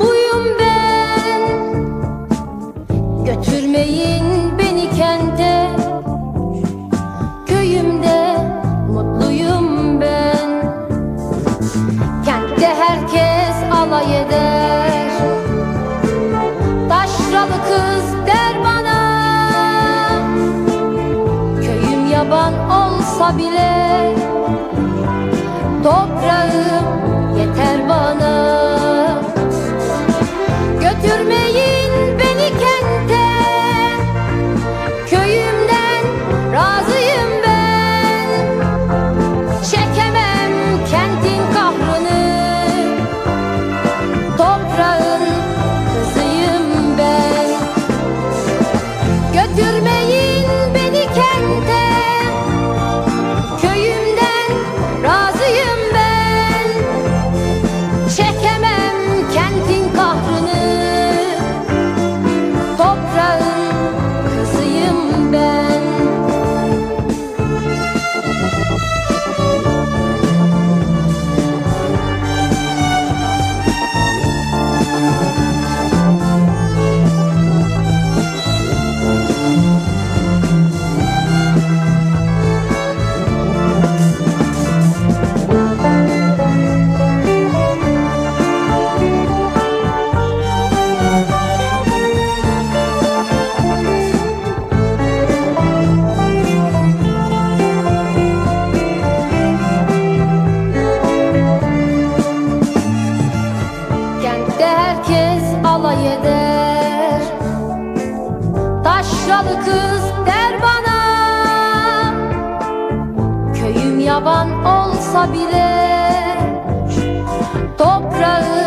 buyum ben. Götürmeyin beni kente. Köyümde mutluyum ben. Kentte herkes alay eder. Kız der bana Köyüm yaban olsa bile Şuşalı kız der bana Köyüm yaban olsa bile Toprağı